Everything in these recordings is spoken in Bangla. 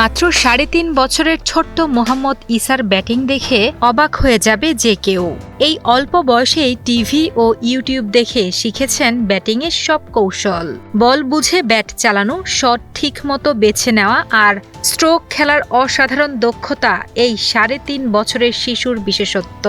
মাত্র সাড়ে তিন বছরের ছোট্ট মোহাম্মদ ইসার ব্যাটিং দেখে অবাক হয়ে যাবে যে কেউ। এই অল্প বয়সেই টিভি ও ইউটিউব দেখে শিখেছেন ব্যাটিংয়ের সব কৌশল। বল বুঝে ব্যাট চালানো, শট ঠিক মতো বেছে নেওয়া আর স্ট্রোক খেলার অসাধারণ দক্ষতা এই সাড়ে তিন বছরের শিশুর বিশেষত্ব।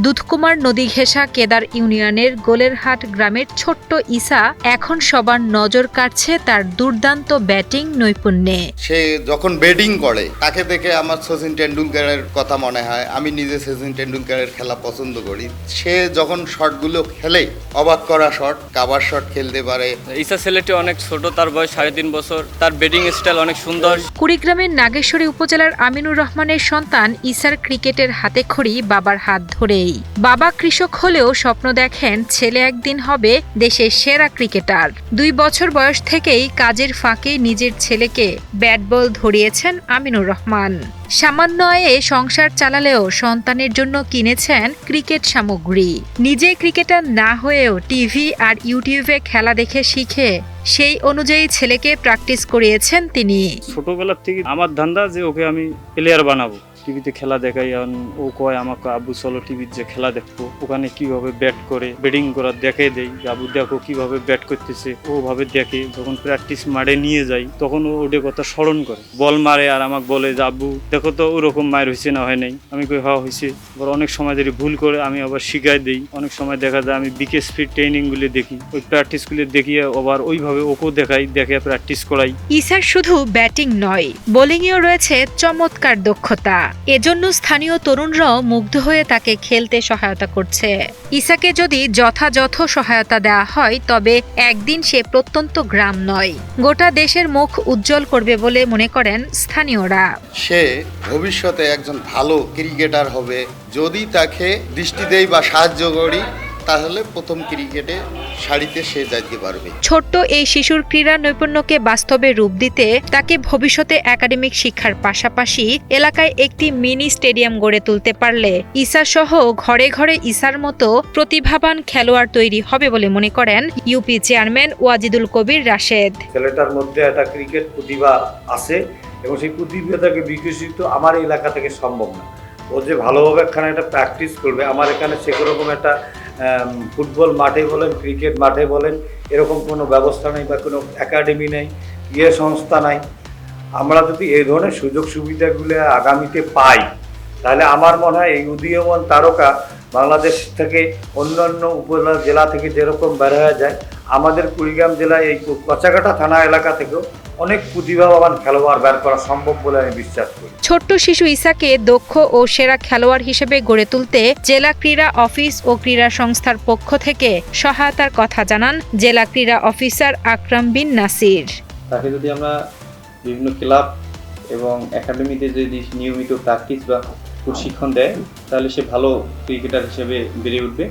দুধকুমার নদী ঘেঁষা কেদার ইউনিয়নের গোলেরহাট গ্রামের ছোট্ট ইসা এখন সবার নজর কাটছে তার দুর্দান্ত ব্যাটিং নৈপুণ্যে। সে যখন ব্যাটিং করে। তাকে দেখে আমার সচিন টেন্ডুলকারের কথা মনে হয়। আমি নিজে সচিন টেন্ডুলকারের খেলা পছন্দ করি। সে যখন শটগুলো খেলে অবাক করা শট কাভার শট খেলতে পারে। ঈসা ছেলেটি অনেক ছোট তার বয়স সাড়ে তিন বছর। তার ব্যাটিং স্টাইল অনেক সুন্দর। কুড়িগ্রামের নাগেশ্বরী উপজেলার আমিনুর রহমানের সন্তান ইসার ক্রিকেটের হাতে খড়ি বাবার হাত ধরেই। বাবা কৃষক হলেও স্বপ্ন দেখেন ছেলে একদিন হবে দেশের সেরা ক্রিকেটার। দুই বছর বয়স থেকেই কাজের ফাঁকে নিজের ছেলেকে ব্যাট বল ধরিয়েছেন আমিনুর রহমান। সামান্য সংসার চালালেও সন্তানের জন্য কিনেছেন ক্রিকেট সামগ্রী। নিজে ক্রিকেটার না হয়েও টিভি আর ইউটিউবে খেলা দেখে শিখে সেই অনুযায়ী ছেলেকে প্র্যাকটিস করিয়েছেন তিনি। ছোটবেলার থেকে আমার ধান্দা যে ওকে আমি প্লেয়ার বানাবো। টিভিতে খেলা দেখাই ও কয় আমাকে আবু চলো টিভির যে খেলা দেখব, ওখানে কীভাবে ব্যাট করে ব্যাটিং করা দেখে দেই আবু দেখো কীভাবে ব্যাট করতেছে। ওভাবে দেখে, যখন প্র্যাকটিস মারে নিয়ে যাই, তখন ও ওদের কথা স্মরণ করে। বল মারে আর আমাকে বলে যে আবু দেখো তো, ওরকম মায়ের হয়েছে না হয় নাই? আমি কই হওয়া হয়েছে আবার অনেক সময় যদি ভুল করে, আমি আবার শিখাই দিই। অনেক সময় দেখা যায়, আমি বিকেএস ফিট ট্রেনিংগুলি দেখি, ওই প্র্যাকটিসগুলি দেখিয়ে আবার ওইভাবে ওকেও দেখাই, দেখে প্র্যাকটিস করাই। ইসার শুধু ব্যাটিং নয় বোলিংয়েও রয়েছে চমৎকার দক্ষতা। এজন্য স্থানীয় তরুণরাও মুগ্ধ হয়ে তাকে খেলতে সহায়তা করছে। ইসাকে যদি যথাযথ সহায়তা দেওয়া হয়, তবে একদিন সে প্রত্যন্ত গ্রাম নয়। গোটা দেশের মুখ উজ্জ্বল করবে বলে মনে করেন স্থানীয়রা। সে ভবিষ্যতে একজন ভালো ক্রিকেটার হবে, যদি তাকে দৃষ্টি দেই বা সাহায্য করি তাহলে প্রথম ক্রিকেটে সারিতে সে যাইতে পারবে। ছোট্ট এই শিশুর ক্রীড়া নৈপুণ্যকে বাস্তবে রূপ দিতে তাকে ভবিষ্যতে একাডেমিক শিক্ষার পাশাপাশি এলাকায় একটি মিনি স্টেডিয়াম গড়ে তুলতে পারলে ইসা সহ ঘরে ঘরে ইসার মতো প্রতিভাবান খেলোয়াড় তৈরি হবে বলে মনে করেন U P chairman Wajidul Kabir Rashed. ছেলেটার মধ্যে একটা ক্রিকেট প্রতিভা আছে এবং সেই প্রতিভাটাকে বিকশিত আমার এলাকা থেকে সম্ভব না। ও যে ভালোভাবে এখানে একটা প্র্যাকটিস করবে আমার এখানে সেরকম একটা ফুটবল মাঠে বলেন, ক্রিকেট মাঠে বলেন, এরকম কোনো ব্যবস্থা নেই বা কোনো একাডেমি নেই ইয়ে সংস্থা নাই। আমরা যদি এই ধরনের সুযোগ সুবিধাগুলো আগামীতে পাই, তাহলে আমার মনে হয় এই উদীয়মান তারকা বাংলাদেশ থেকে অন্যান্য উপজেলা, জেলা থেকে যেরকম বের হয়ে যায় আমাদের কুড়িগ্রাম জেলায় এই কচাকাটা থানা এলাকা থেকেও অনেক প্রতিভাবান খেলোয়াড় বের করা সম্ভব বলে আমি বিশ্বাস করি। ছোট্ট শিশু ইসাকে দক্ষ ও সেরা খেলোয়াড় হিসেবে গড়ে তুলতে জেলা ক্রীড়া অফিস ও ক্রীড়া সংস্থার পক্ষ থেকে সহায়তার কথা জানান জেলা ক্রীড়া অফিসার আকরাম বিন নাসির। তাকে যদি আমরা বিভিন্ন ক্লাব এবং একাডেমিতে যদি নিয়মিত প্র্যাকটিস বা প্রশিক্ষণ দেয় তাহলে সে ভালো ক্রিকেটার হিসেবে বেড়ে উঠবে।